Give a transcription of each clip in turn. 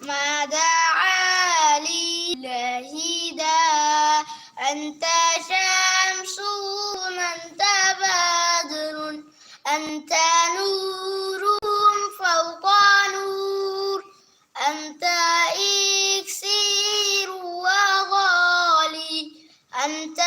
ما دعا لله دا أنت شمس أنت بدر أنت نور فوق نور أنت إكسير وغالي أنت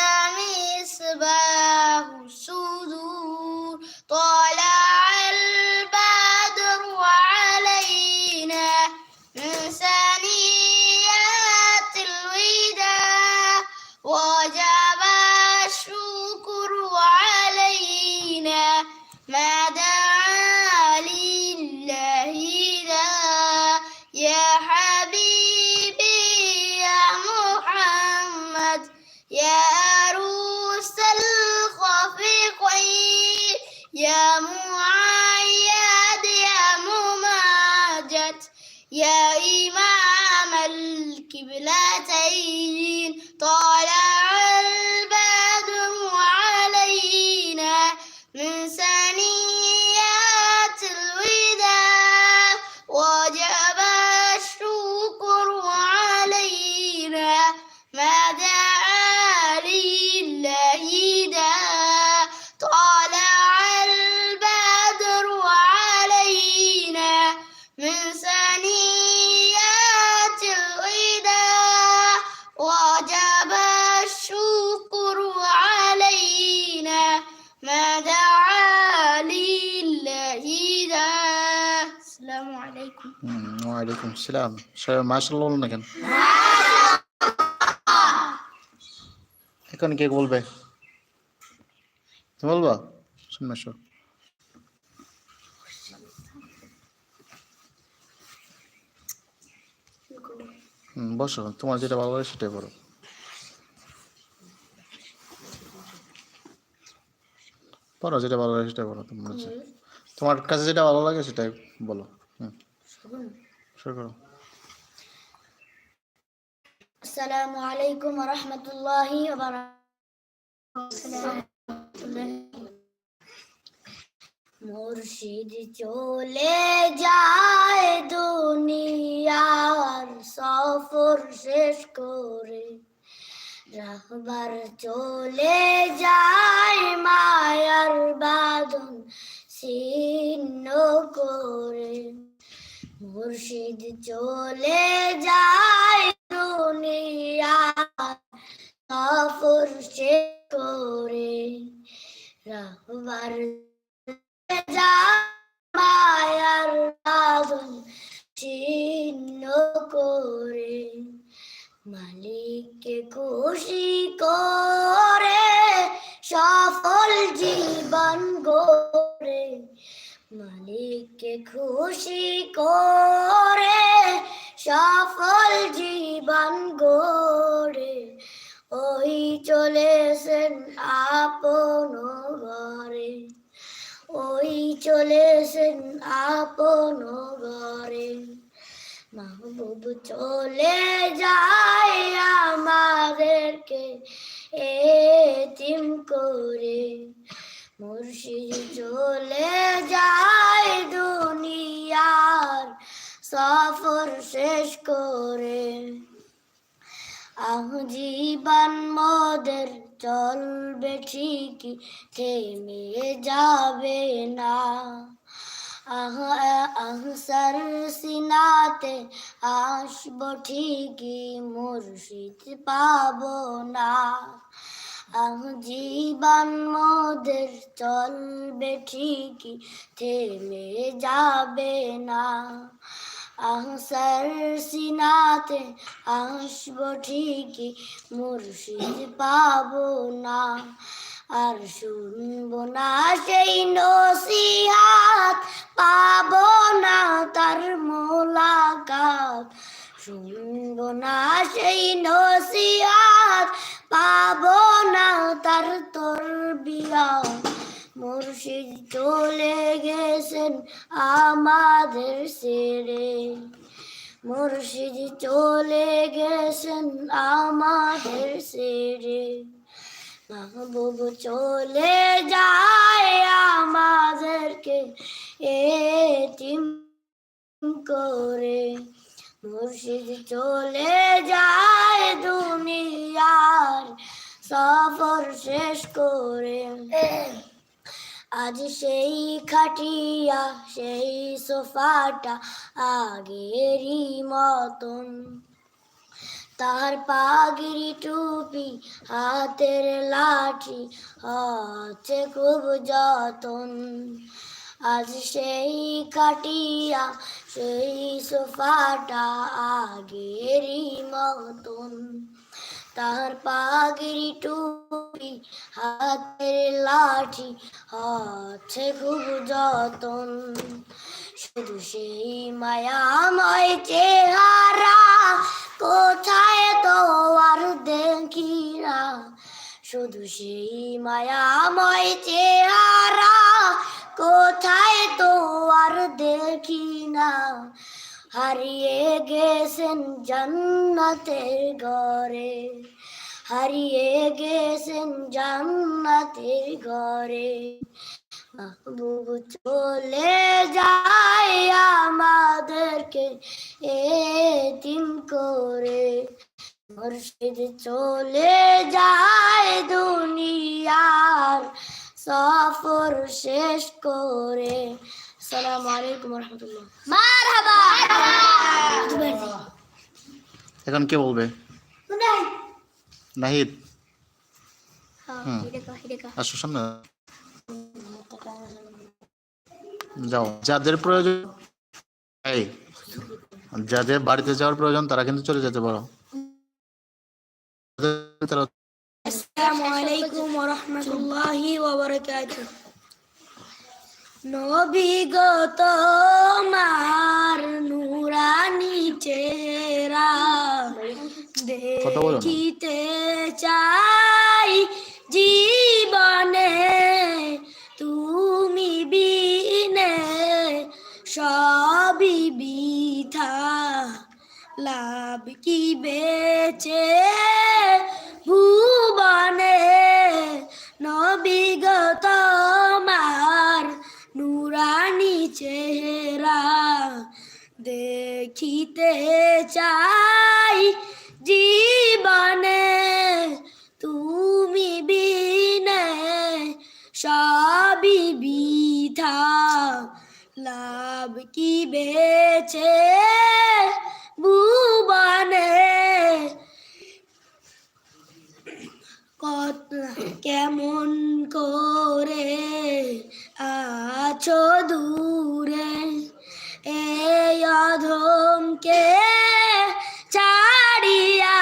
ما دعا لله ذا يا حبيبي يا محمد. يا عروس الخفيقين. يا معيد يا مماجد. يا إمام الكبلتين আসসালামু আলাইকুম। ওয়া আলাইকুম সালাম। মাশাআল্লাহ বলুন না কেন? এখন কে বলবে? তুমি বলবা? বসো তোমার যেটা ভালো লাগে সেটাই বলো। পড়ো যেটা ভালো লাগে সেটাই বলো তোমার তোমার কাছে যেটা ভালো লাগে সেটাই বলো। السلام عليكم ورحمة الله وبركاته মুর্শিদ চলে যায় দুনিয়ার সফর শেষ করে রাহবার চলে যায় মায়ার বাদন ছিন্ন করে মুর্শিদ চলে যায় দুনিয়া, সফর সে করে। রাহবার মায়ার বাঁধন ছিন্ন করে। মালিককে খুশি করে মালিককে খুশি করে সফল জীবন গড়ে। ওই চলেছেন আপন ঘরে। ওই চলেছেন আপন ঘরে। মাহবুব চলে যায় আমাদেরকে এতিম করে। মুর্শিদ চলে যায় দুনিয়ার সফর শেষ করে। জীবন মোদের চলবে ঠিকই, থেমে যাবে না। আহ আহ, সর সিনাতে আসব ঠিকই, মুর্শিদ পাবো না। জীবন মোদের চলবে ঠিকই, থেমে যাবে না। আহ সর সিনাতে আসব ঠিকই, মুর্শিদ পাবো না। আর শুনব না সেই নসিহাত, পাবো না তার মোলাকাত। শুনব না সেই নসিহাত পাবো না তার তোর বিয়া মুর্শিদ চলে গেছেন আমাদের সেরে মুর্শিদ চলে গেছেন আমাদের সেরে মাহবুব চলে যায় আমাদেরকে এতিম করে। মুর্শিদ চলে যায় দুনিয়ার সফর শেষ করে। আজ সেই খাটিয়া, সেই সোফাটা আগেরই মতন। তার পাগড়ি টুপি, হাতের লাঠি আছে খুব যতন। আজ সেই কাটিয়া, সেই সোফাটা আগেরই মতন। তার পাগড়ি টুপি, হাতের লাঠি আছে খুব যতন। শুধু সেই মায়াময় চেহারা, কোথায় তো আর দেখি না। শুধু সেই মায়াময় চেহারা কোথায় তো আর দেখি না। হারিয়ে গেছেন জান্নাতের ঘরে। হারিয়ে গেছেন জান্নাতের ঘরে। মাহবুব চলে যায় আমাদেরকে এতিম করে। মুর্শিদ চলে যায় দুনিয়ার সফর শেষ করে। আসসালামু আলাইকুম রহমতুল্লাহ মারহাবা! এখন কে বলবে? নাহিদ। হুম। আসো সামনে। যাও। যাদের প্রয়োজন এই যাদের বাড়িতে যাওয়ার প্রয়োজন তারা কিন্তু চলে যেতে পারো। তারা- আসসালামু আলাইকুম ওয়া রাহমাতুল্লাহি ওয়া বারাকাতুহু নবী গো তোমার নুরানি চেহারা। দেখিতে চাই জীবনে। তুমি বিনে সবই বিথা। লাভ কি বেচে চেহারা দেখিতে চাই জীবনে। তুমি বিনে সবই বিধা লাভ কি বেছে ভুবনে? কত কেমন করে আছো দূরে, এই অধমকে ছাড়িয়া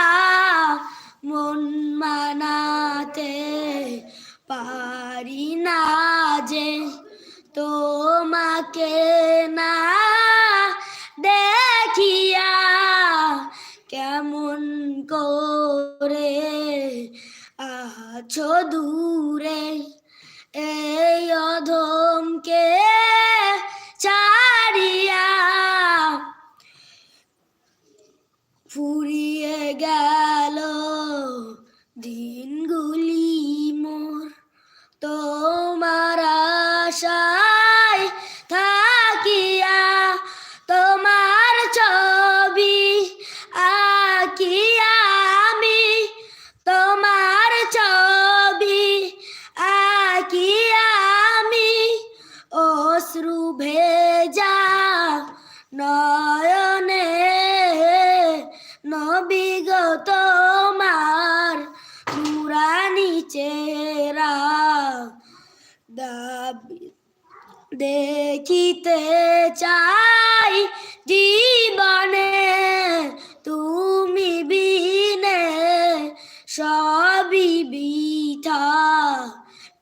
মন মানাতে পারি না যে তোমাকে না দেখিয়া কেমন করে আছো দূরে। এই অধমকে ছাড়িয়া দেখিতে চাই জীবনে তুমি বিনে সবই বিথা।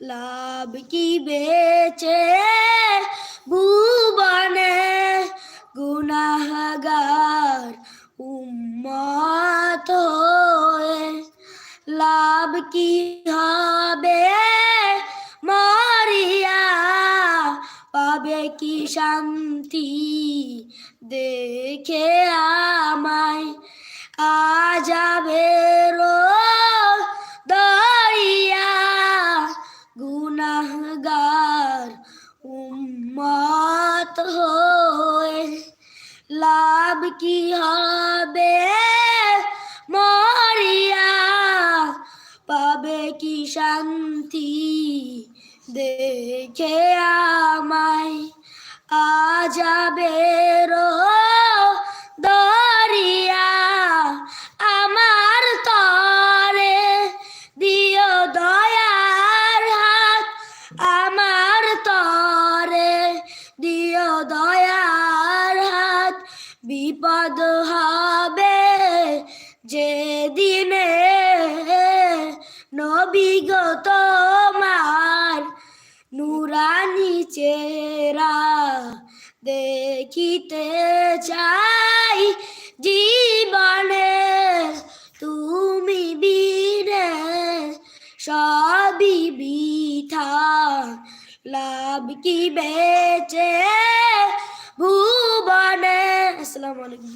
লাভ কি বেচে কি শান্তি? দেখে আমায় আজাবে দরিয়া। গুনাহগার উম্মত হয়ে লাভ কি হবে? নুরানি দেখিতে চাই জীবনে তুমি বীরে সবই বৃথা লাভ কি বেচে ভুবনে আসসালামু আলাইকুম